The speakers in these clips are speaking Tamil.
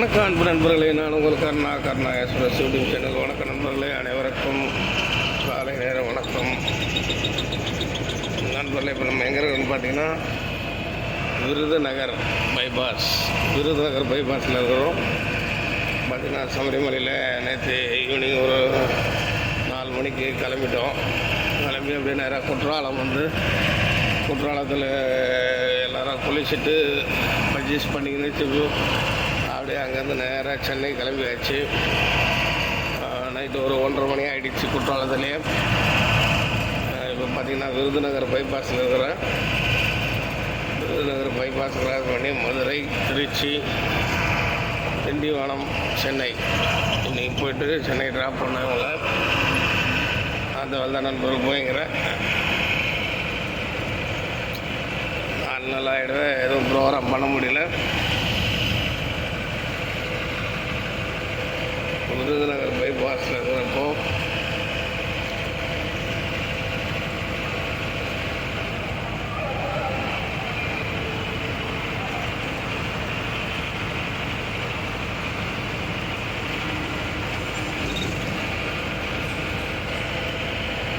வணக்கம் அன்பு நண்பர்களே நான் உங்கள் Karuna Karuna express YouTube channel. வணக்கம் நண்பர்களே அனைவருக்கும் காலை நேர வணக்கம். நண்பர்களே இப்போ நம்ம எங்கே இருக்கோம்னு பார்த்தீங்கன்னா விருதுநகர் பைபாஸ் விருதுநகர் பைபாஸில் இருக்கிறோம். பார்த்தீங்கன்னா சபரிமலையில் நேற்று ஈவினிங் ஒரு நாலு மணிக்கு கிளம்பிட்டோம். கிளம்பி அப்படியே நேராக குற்றாலம் வந்து குற்றாலத்தில் எல்லாரும் குளிச்சுட்டு பர்ச்சேஸ் பண்ணிக்கின்னு அப்படியே அங்கேருந்து நேராக சென்னை கிளம்பியாச்சு. நைட்டு ஒரு ஒன்றரை மணி ஆகிடுச்சு குற்றாலத்துலேயே இப்போ பார்த்தீங்கன்னா விருதுநகர் பைபாஸில் இருக்கிறேன். விருதுநகர் பைபாஸ் கிராஸ் பண்ணி மதுரை திருச்சி திண்டிவனம் சென்னை. இன்றைக்கி போயிட்டு சென்னை ட்ராப் பண்ணவங்க அந்த வந்த நண்பர்கள் போய்ங்கிறேன் நாலு நாள் ஆகிடுவேன் எதுவும் ப்ரோக்ராம் பண்ண முடியல. விருதுநகர் பைபாஸில் இருக்கிறப்போ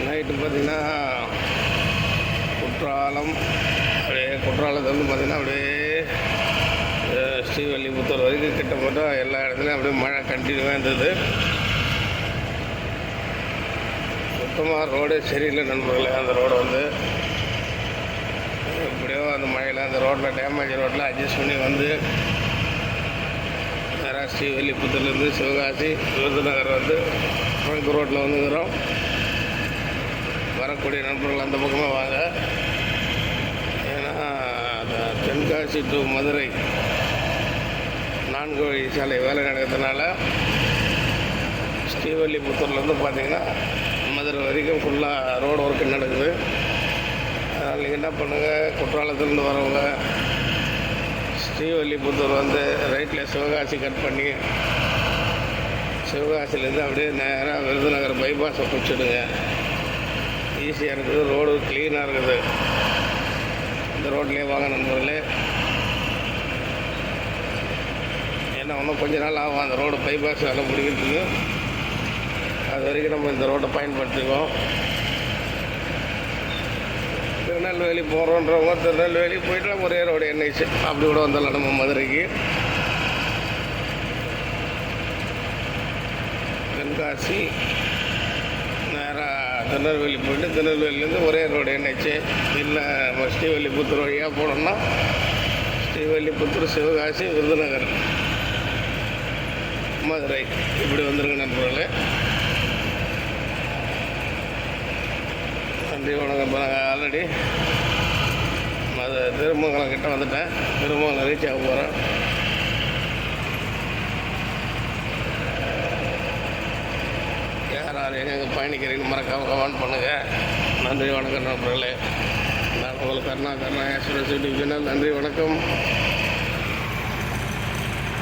நைட்டு பார்த்தீங்கன்னா குற்றாலம் அப்படியே குற்றாலத்தை வந்து பார்த்தீங்கன்னா அப்படியே ஸ்ரீவல்லிபுத்தூர் வரைக்கும் கிட்டத்தட்ட எல்லா இடத்துலையும் அப்படியே மழை கண்டினியூவாக இருந்தது. சுத்தமாக ரோடே சரியில்லை நண்பர்களே அந்த ரோடு வந்து. எப்படியோ அந்த மழையில் அந்த ரோட்டில் டேமேஜ் ரோட்டில் அட்ஜஸ்ட் பண்ணி வந்து நேராக ஸ்ரீவல்லிபுத்தூர்லேருந்து சிவகாசி விருதுநகர் வந்து ஃப்ரங்க் ரோட்டில் வந்துக்கிறோம். வரக்கூடிய நண்பர்கள் அந்த பக்கமாக வாங்க. ஏன்னா அந்த தென்காசி டு மதுரை நான்கு வழி சாலை வேலை நடக்கிறதுனால ஸ்ரீவல்லிபுத்தூர்லேருந்து பார்த்தீங்கன்னா மதுரை வரைக்கும் ஃபுல்லாக ரோடு ஒர்க்கு நடக்குது. அதனால் நீங்கள் என்ன பண்ணுங்கள் குற்றாலத்துலேருந்து வரவங்க ஸ்ரீவல்லிபுத்தூர் வந்து ரைட்டில் சிவகாசி கட் பண்ணி சிவகாசிலேருந்து அப்படியே நேராக விருதுநகர் பைபாஸை பிடிச்சிடுங்க. ஈஸியாக இருக்குது ரோடு க்ளீனாக இருக்குது. இந்த ரோட்லேயே வாங்க நண்பர்களே. ஏன்னா இன்னும் கொஞ்ச நாள் ஆகும். அந்த ரோடு பைபாஸ் வேலை முடிக்கிறதுக்கு. அது வரைக்கும் நம்ம இந்த ரோட்டை பயன்படுத்திக்குவோம். திருநெல்வேலி போகிறோன்றவங்க திருநெல்வேலி போயிட்டு ஒரே ரோடு என்ஐசி. அப்படி கூட வந்துடலாம் நம்ம மதுரைக்கு. தென்காசி நேராக திருநெல்வேலி போயிட்டு திருநெல்வேலியிலேருந்து ஒரே ரோடு எண்ணெய்ச்சி இல்லை நம்ம ஸ்ரீவல்லிபுத்தூர் வழியாக போனோம்னா ஸ்ரீவல்லிபுத்தூர் சிவகாசி விருதுநகர். மதுரை. இப்படி வந்துருங்க நண்பர்களே. நன்றி வணக்கம். இப்போ நாங்கள் ஆல்ரெடி மது திருமங்கலம் கிட்ட வந்துட்டேன். திருமங்கலம் ரீச் ஆக போகிறேன் யார் யார் எங்கெங்கே பயணிக்கிறீங்கன்னு மறக்காம கமெண்ட் பண்ணுங்கள் நன்றி வணக்கம் நண்பர்களே. நான் உங்களுக்கு Karuna Karuna express YouTube channel நன்றி வணக்கம்.